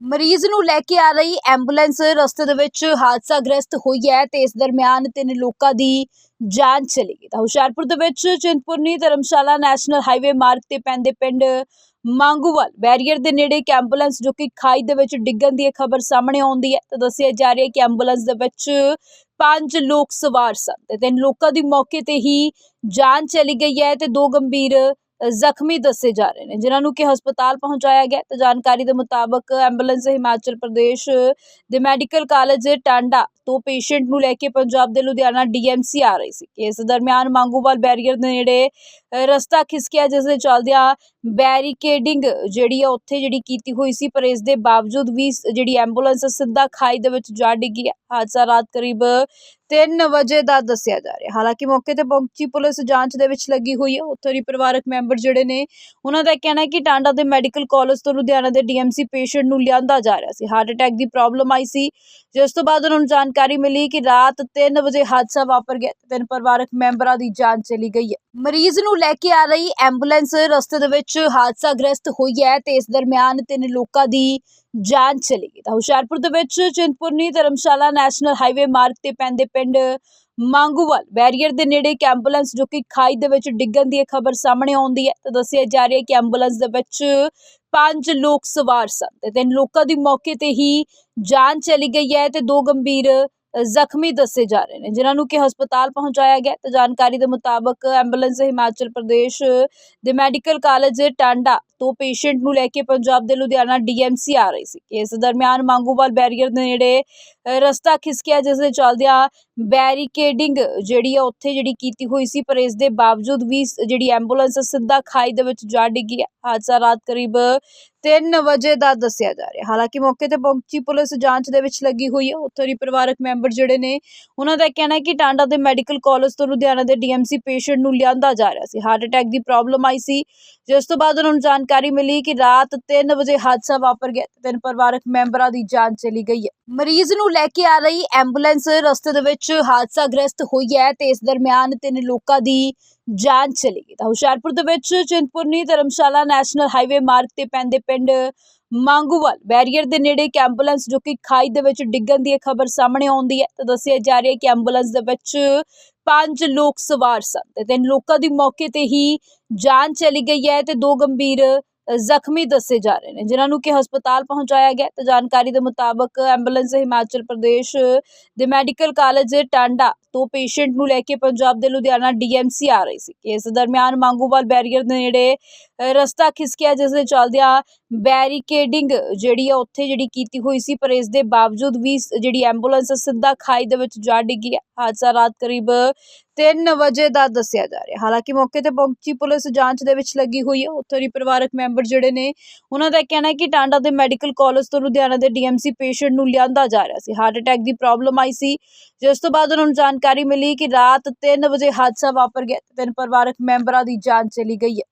ਮਰੀਜ਼ ਨੂੰ ਲੈ ਕੇ ਆ ਰਹੀ ਐਂਬੂਲੈਂਸ ਰਸਤੇ ਦੇ ਵਿੱਚ ਹਾਦਸਾ ਗ੍ਰਸਤ ਹੋਈ ਹੈ ਤੇ ਇਸ ਦਰਮਿਆਨ ਤਿੰਨ ਲੋਕਾਂ ਦੀ ਜਾਨ ਚਲੀ ਗਈ। ਤਾਂ ਹੁਸ਼ਿਆਰਪੁਰ ਦੇ ਵਿੱਚ ਚਿੰਤਪੁਰਨੀ ਧਰਮਸ਼ਾਲਾ ਨੈਸ਼ਨਲ ਹਾਈਵੇ ਮਾਰਗ ਤੇ ਪੈਂਦੇ ਪਿੰਡ ਮੰਗੂਵਾਲ ਬੈਰੀਅਰ ਦੇ ਨੇੜੇ ਇੱਕ ਐਂਬੂਲੈਂਸ ਜੋ ਕਿ ਖਾਈ ਦੇ ਵਿੱਚ ਡਿੱਗਣ ਦੀ ਖਬਰ ਸਾਹਮਣੇ ਆਉਂਦੀ ਹੈ। ਤਾਂ ਦੱਸਿਆ ਜਾ ਰਿਹਾ ਕਿ ਐਂਬੂਲੈਂਸ ਦੇ ਵਿੱਚ ਪੰਜ ਲੋਕ ਸਵਾਰ ਸਨ ਤੇ ਤਿੰਨ ਲੋਕਾਂ ਦੀ ਮੌਕੇ ਤੇ ਹੀ ਜਾਨ ਚਲੀ ਗਈ ਹੈ ਤੇ ਦੋ ਗੰਭੀਰ ਜ਼ਖਮੀ ਦੱਸੇ ਜਾ ਰਹੇ ਨੇ, ਜਿਨ੍ਹਾਂ ਨੂੰ ਕਿ ਹਸਪਤਾਲ ਪਹੁੰਚਾਇਆ ਗਿਆ ਹੈ। ਤੇ ਜਾਣਕਾਰੀ ਦੇ ਮੁਤਾਬਕ ਐਂਬੂਲੈਂਸ ਹਿਮਾਚਲ ਪ੍ਰਦੇਸ਼ ਦੇ ਮੈਡੀਕਲ ਕਾਲਜ ਟਾਂਡਾ ਤੋਂ ਪੇਸ਼ੈਂਟ ਨੂੰ ਲੈ ਕੇ ਪੰਜਾਬ ਦੇ ਲੁਧਿਆਣਾ ਡੀਐਮਸੀ ਆ ਰਹੀ ਸੀ। ਇਸ ਦਰਮਿਆਨ ਮੰਗੂਵਾਲ ਬੈਰੀਅਰ ਦੇ ਨੇੜੇ ਰਸਤਾ ਖਿਸਕਿਆ, ਜਿਸ ਦੇ ਚੱਲਦਿਆਂ ਬੈਰੀਕੇਡਿੰਗ ਜਿਹੜੀ ਆ, ਉੱਥੇ ਜਿਹੜੀ ਕੀਤੀ ਹੋਈ ਸੀ, ਪਰ ਇਸ ਦੇ ਬਾਵਜੂਦ ਵੀ ਜਿਹੜੀ ਐਂਬੂਲੈਂਸ ਸਿੱਧਾ ਖਾਈ ਦੇ ਵਿੱਚ ਜਾ ਡਿੱਗੀ ਹੈ ਹਾਦਸਾ ਰਾਤ ਕਰੀਬ 3 ਵਜੇ ਦਾ ਦੱਸਿਆ ਜਾ ਰਿਹਾ। ਹਾਲਾਂਕਿ ਮੌਕੇ ਤੇ ਪਹੁੰਚੀ ਪੁਲਿਸ ਜਾਂਚ ਦੇ ਵਿੱਚ ਲੱਗੀ ਹੋਈ ਹੈ ਉੱਥੇ ਦੀ ਪਰਿਵਾਰਕ ਮੈਂਬਰ ਜਿਹੜੇ ਨੇ, ਉਹਨਾਂ ਦਾ ਕਹਿਣਾ ਹੈ ਕਿ ਟਾਂਡਾ ਦੇ ਮੈਡੀਕਲ ਕਾਲਜ ਤੋਂ ਲੁਧਿਆਣਾ ਦੇ ਡੀਐਮਸੀ ਪੇਸ਼ੈਂਟ ਨੂੰ ਲਿਆਂਦਾ ਜਾ ਰਿਹਾ ਸੀ। ਹਾਰਟ ਅਟੈਕ ਦੀ ਪ੍ਰੋਬਲਮ ਆਈ ਸੀ, ਜਿਸ ਤੋਂ ਬਾਅਦ ਉਹਨਾਂ ਨੂੰ ਜਾਣਕਾਰੀ ਮਿਲੀ ਕਿ ਰਾਤ 3 ਵਜੇ ਹਾਦਸਾ ਵਾਪਰ ਗਿਆ ਤਿੰਨ ਪਰਿਵਾਰਕ ਮੈਂਬਰਾਂ ਦੀ ਜਾਨ ਚਲੀ ਗਈ ਹੈ। ਮਰੀਜ਼ ਨੂੰ ਲੈ ਕੇ ਆ ਰਹੀ ਐਂਬੂਲੈਂਸ ਰਸਤੇ ਦੇ ਵਿੱਚ ਹਾਦਸਾ ਗ੍ਰਸਤ ਹੋਈ ਹੈ ਤੇ ਇਸ ਦਰਮਿਆਨ ਤਿੰਨ ਲੋਕਾਂ ਦੀ ਜਾਨ ਚਲੀ ਗਈ। ਤਾਂ ਹੁਸ਼ਿਆਰਪੁਰ ਦੇ ਵਿੱਚ ਚਿੰਤਪੁਰਨੀ ਧਰਮਸ਼ਾਲਾ ਨੈਸ਼ਨਲ ਹਾਈਵੇ ਮਾਰਗ ਤੇ ਪੈਂਦੇ ਪਿੰਡ ਮੰਗੂਵਾਲ, ਬੈਰੀਅਰ ਦੇ ਨੇੜੇ ਇੱਕ ਐਂਬੂਲੈਂਸ ਜੋ ਕਿ ਖਾਈ ਦੇ ਵਿੱਚ ਡਿੱਗਣ ਦੀ ਖਬਰ ਸਾਹਮਣੇ ਆਉਂਦੀ ਹੈ, ਤਾਂ ਦੱਸਿਆ ਜਾ ਰਿਹਾ ਹੈ ਕਿ ਐਂਬੂਲੈਂਸ ਦੇ ਵਿੱਚ ਪੰਜ ਲੋਕ ਸਵਾਰ ਸਨ ਤੇ ਤਿੰਨ ਲੋਕਾਂ ਦੀ ਮੌਕੇ ਤੇ ਹੀ ਜਾਨ ਚਲੀ ਗਈ ਹੈ ਤੇ ਦੋ ਗੰਭੀਰ ਜ਼ਖਮੀ ਦੱਸੇ ਜਾ ਰਹੇ ਨੇ, ਜਿਨ੍ਹਾਂ ਨੂੰ ਕਿ ਹਸਪਤਾਲ ਪਹੁੰਚਾਇਆ ਗਿਆ ਤੇ ਜਾਣਕਾਰੀ ਦੇ ਮੁਤਾਬਕ ਐਂਬੂਲੈਂਸ ਹਿਮਾਚਲ ਪ੍ਰਦੇਸ਼ ਦੇ ਮੈਡੀਕਲ ਕਾਲਜ ਟਾਂਡਾ ਤੋਂ ਪੇਸ਼ੈਂਟ ਨੂੰ ਲੈ ਕੇ ਪੰਜਾਬ ਦੇ ਲੁਧਿਆਣਾ ਡੀਐਮਸੀ ਆ ਰਹੀ ਸੀ। ਇਸ ਦਰਮਿਆਨ ਮੰਗੂਵਾਲ ਬੈਰੀਅਰ ਦੇ ਨੇੜੇ ਰਸਤਾ ਖਿਸਕਿਆ, ਜਿਸ ਦੇ ਚੱਲਦਿਆਂ ਬੈਰੀਕੇਡਿੰਗ ਜਿਹੜੀ ਆ, ਉੱਥੇ ਜਿਹੜੀ ਕੀਤੀ ਹੋਈ ਸੀ, ਪਰ ਇਸ ਦੇ ਬਾਵਜੂਦ ਵੀ ਜਿਹੜੀ ਐਂਬੂਲੈਂਸ ਸਿੱਧਾ ਖਾਈ ਦੇ ਵਿੱਚ ਜਾ ਡਿੱਗੀ ਹਾਦਸਾ ਰਾਤ ਕਰੀਬ 3 ਵਜੇ ਦਾ ਦੱਸਿਆ ਜਾ ਰਿਹਾ। ਹਾਲਾਂਕਿ ਮੌਕੇ ਤੇ ਪਹੁੰਚੀ ਪੁਲਿਸ ਜਾਂਚ ਦੇ ਵਿੱਚ ਲੱਗੀ ਹੋਈ ਹੈ ਉੱਥੇ ਦੀ ਪਰਿਵਾਰਕ ਮੈਂਬਰ ਜਿਹੜੇ ਨੇ, ਉਹਨਾਂ ਦਾ ਕਹਿਣਾ ਹੈ ਕਿ ਟਾਂਡਾ ਦੇ ਮੈਡੀਕਲ ਕਾਲਜ ਤੋਂ ਲੁਧਿਆਣਾ ਦੇ ਡੀਐਮਸੀ ਪੇਸ਼ੈਂਟ ਨੂੰ ਲਿਆਂਦਾ ਜਾ ਰਿਹਾ ਸੀ। ਹਾਰਟ ਅਟੈਕ ਦੀ ਪ੍ਰੋਬਲਮ ਆਈ ਸੀ। ਜਿਸ ਤੋਂ ਬਾਅਦ ਉਹਨਾਂ ਨੂੰ ਜਾਣਕਾਰੀ ਮਿਲੀ ਕਿ ਰਾਤ 3 ਵਜੇ ਹਾਦਸਾ ਵਾਪਰ ਗਿਆ ਤਿੰਨ ਪਰਿਵਾਰਕ ਮੈਂਬਰਾਂ ਦੀ ਜਾਂਚ ਚਲੀ ਗਈ ਹੈ। ਮਰੀਜ਼ ਨੂੰ ਲੈ ਕੇ ਆ ਰਹੀ ਐਂਬੂਲੈਂਸ ਰਸਤੇ ਦੇ ਵਿੱਚ ਹਾਦਸਾਗ੍ਰਸਤ ਹੋਈ ਹੈ ਤੇ ਇਸ ਦਰਮਿਆਨ ਤਿੰਨ ਲੋਕਾਂ ਦੀ ਜਾਨ ਚਲੀ ਗਈ। ਤਾਂ ਹੁਸ਼ਿਆਰਪੁਰ ਦੇ ਵਿੱਚ ਚਿੰਤਪੁਰਨੀ ਧਰਮਸ਼ਾਲਾ, ਨੈਸ਼ਨਲ ਹਾਈਵੇ ਮਾਰਗ ਤੇ ਪੈਂਦੇ ਪਿੰਡ ਮੰਗੂਵਾਲ ਬੈਰੀਅਰ ਦੇ ਨੇੜੇ ਇੱਕ ਐਂਬੂਲੈਂਸ ਜੋ ਕਿ ਖਾਈ ਦੇ ਵਿੱਚ ਡਿੱਗਣ ਦੀ ਖਬਰ ਸਾਹਮਣੇ ਆਉਂਦੀ ਹੈ। ਤਾਂ ਦੱਸਿਆ ਜਾ ਰਿਹਾ ਹੈ ਕਿ ਐਂਬੂਲੈਂਸ ਦੇ ਵਿੱਚ ਪੰਜ ਲੋਕ ਸਵਾਰ ਸਨ ਤੇ ਤਿੰਨ ਲੋਕਾਂ ਦੀ ਮੌਕੇ ਤੇ ਹੀ ਜਾਨ ਚਲੀ ਗਈ ਹੈ ਤੇ ਦੋ ਗੰਭੀਰ ਜ਼ਖਮੀ ਦੱਸੇ ਜਾ ਰਹੇ ਨੇ, ਜਿਨ੍ਹਾਂ ਨੂੰ ਕਿ ਹਸਪਤਾਲ ਪਹੁੰਚਾਇਆ ਗਿਆ ਤੇ ਜਾਣਕਾਰੀ ਦੇ ਮੁਤਾਬਕ ਐਂਬੂਲੈਂਸ ਹਿਮਾਚਲ ਪ੍ਰਦੇਸ਼ ਦੇ ਮੈਡੀਕਲ ਕਾਲਜ ਟਾਂਡਾ ਤੋਂ ਪੇਸ਼ੈਂਟ ਨੂੰ ਲੈ ਕੇ ਪੰਜਾਬ ਦੇ ਲੁਧਿਆਣਾ ਡੀਐਮਸੀ ਆ ਰਹੀ ਸੀ। ਇਸ ਦਰਮਿਆਨ ਮੰਗੂਵਾਲ ਬੈਰੀਅਰ ਦੇ ਨੇੜੇ ਰਸਤਾ ਖਿਸਕਿਆ, ਜਿਸ ਦੇ ਚੱਲਦਿਆਂ ਬੈਰੀਕੇਡਿੰਗ ਜਿਹੜੀ ਆ, ਉੱਥੇ ਜਿਹੜੀ ਕੀਤੀ ਹੋਈ ਸੀ, ਪਰ ਇਸ ਦੇ ਬਾਵਜੂਦ ਵੀ ਜਿਹੜੀ ਐਂਬੂਲੈਂਸ ਆ ਸਿੱਧਾ ਖਾਈ ਦੇ ਵਿੱਚ ਜਾ ਡਿੱਗੀ ਹੈ। ਹਾਦਸਾ ਰਾਤ ਕਰੀਬ 3 ਵਜੇ ਦਾ ਦੱਸਿਆ ਜਾ ਰਿਹਾ। ਹਾਲਾਂਕਿ ਮੌਕੇ ਤੇ ਪਹੁੰਚੀ ਪੁਲਿਸ ਜਾਂਚ ਦੇ ਵਿੱਚ ਲੱਗੀ ਹੋਈ ਹੈ। ਉੱਥੇ ਦੀ ਪਰਿਵਾਰਕ ਮੈਂਬਰ ਜਿਹੜੇ ਨੇ, ਉਹਨਾਂ ਦਾ ਕਹਿਣਾ ਹੈ ਕਿ ਟਾਂਡਾ ਦੇ ਮੈਡੀਕਲ ਕਾਲਜ ਤੋਂ ਲੁਧਿਆਣਾ ਦੇ ਡੀਐਮਸੀ ਪੇਸ਼ੈਂਟ ਨੂੰ ਲਿਆਂਦਾ ਜਾ ਰਿਹਾ ਸੀ। ਹਾਰਟ ਅਟੈਕ ਦੀ ਪ੍ਰੋਬਲਮ ਆਈ ਸੀ। ਜਿਸ ਤੋਂ ਬਾਅਦ ਉਹਨਾਂ ਨੂੰ ਜਾਣਕਾਰੀ ਮਿਲੀ ਕਿ ਰਾਤ 3 ਵਜੇ ਹਾਦਸਾ ਵਾਪਰ ਗਿਆ। ਤੇ ਤਿੰਨ ਪਰਿਵਾਰਕ ਮੈਂਬਰਾਂ ਦੀ ਜਾਂਚ ਚਲੀ ਗਈ ਹੈ।